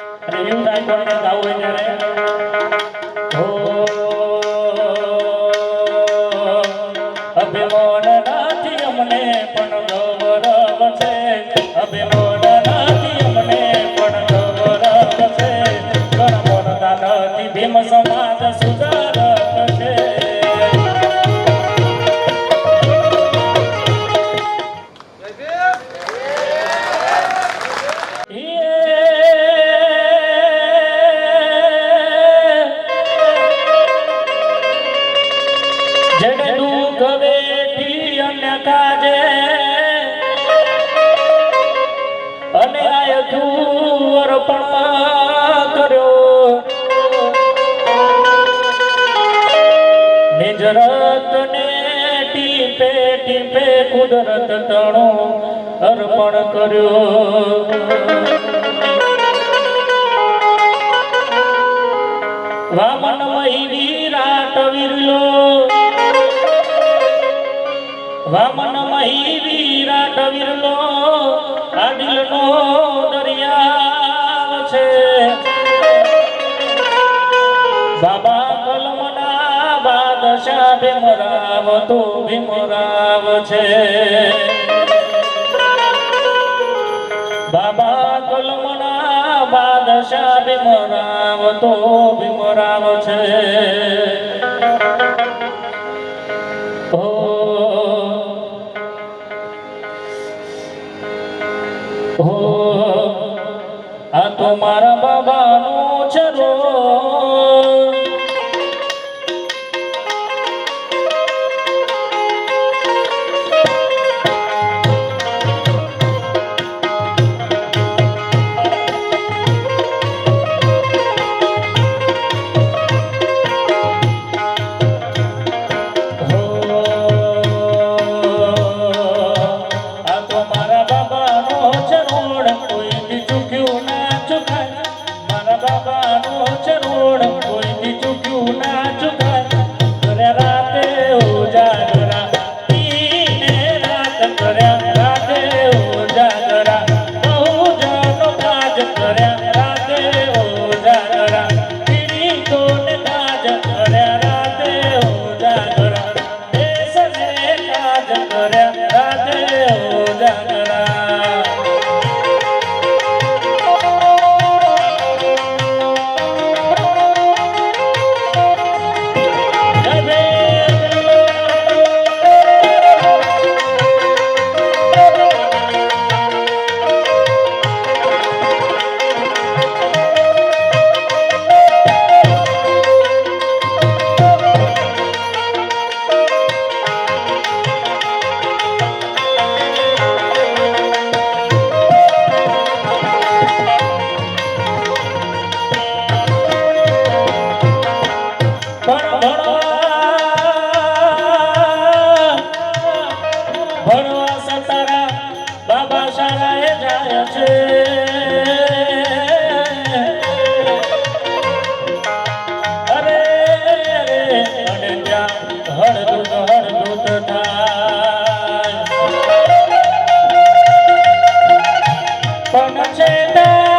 Ada 家 અર્પણ કર્યો. વામન મહી વિરાટ વિરલો. વામન મહી વિરાટ વિરલો આદિલનો દરિયા છે. બાબા કલમના બાદશાહ ભીમરાવ તો ભીમરાવ છે. આશા બિમરાવ તો બિમરાવ છે ઓ ઓ চলে না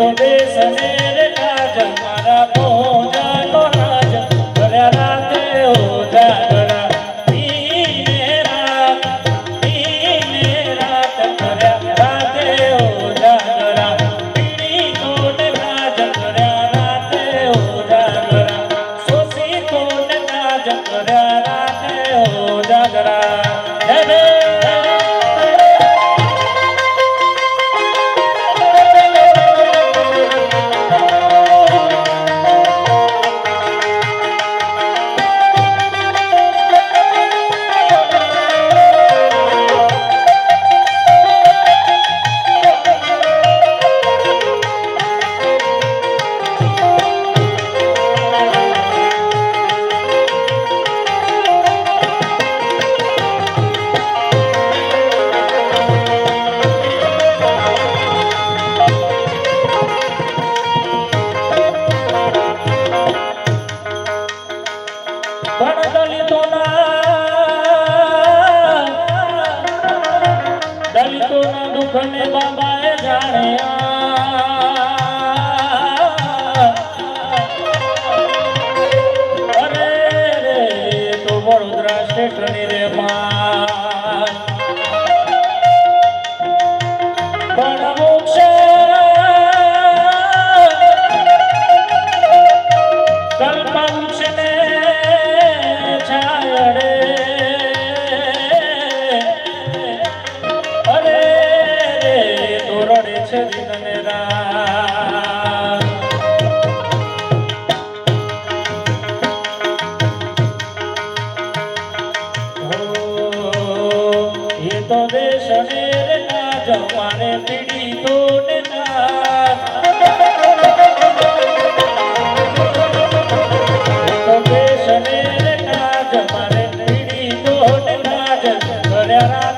ಸದೇ ಸನೇ અંબાએ જાણ્યા કર્યા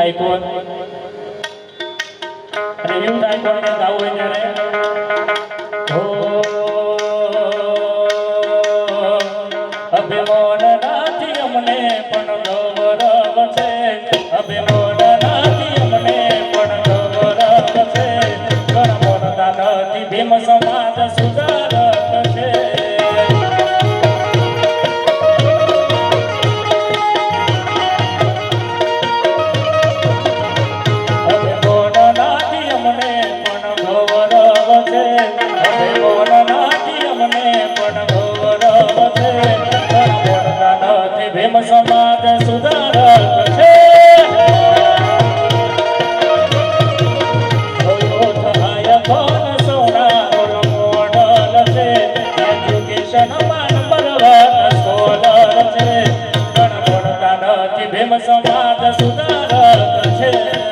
આઇકોન અને યુથ આઇકોનને ગાવું હોય નથી સંવાદ સુધાર છે.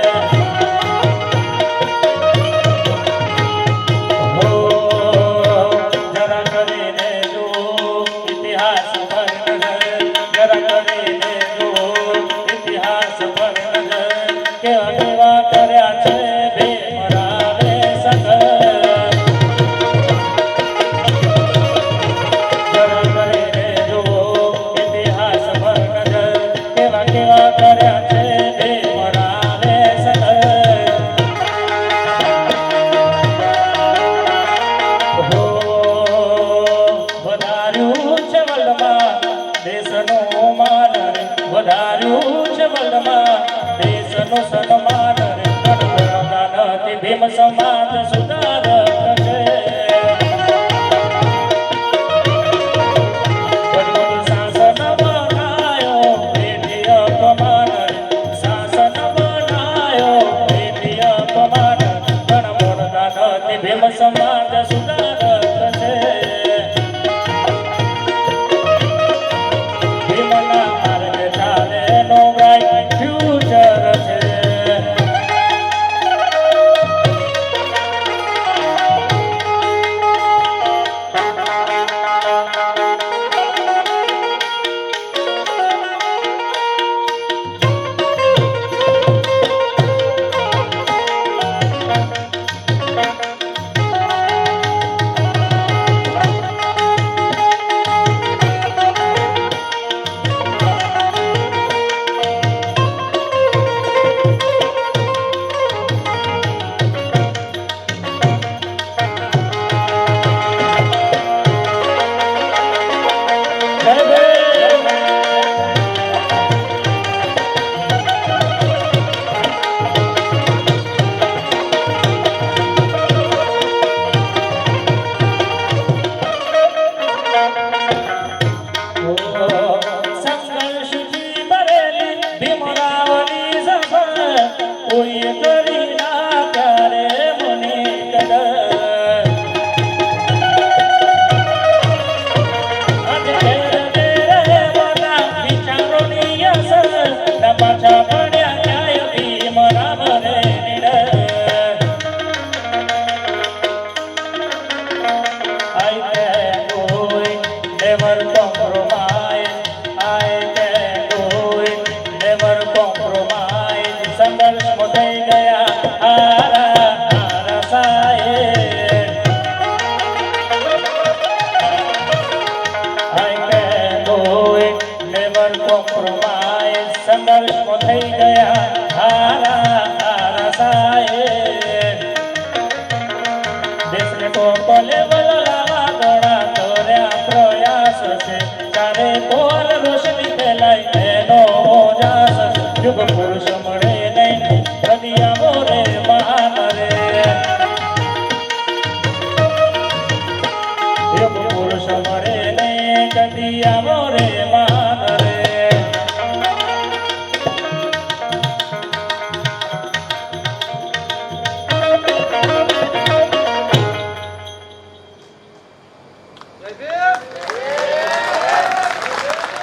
Give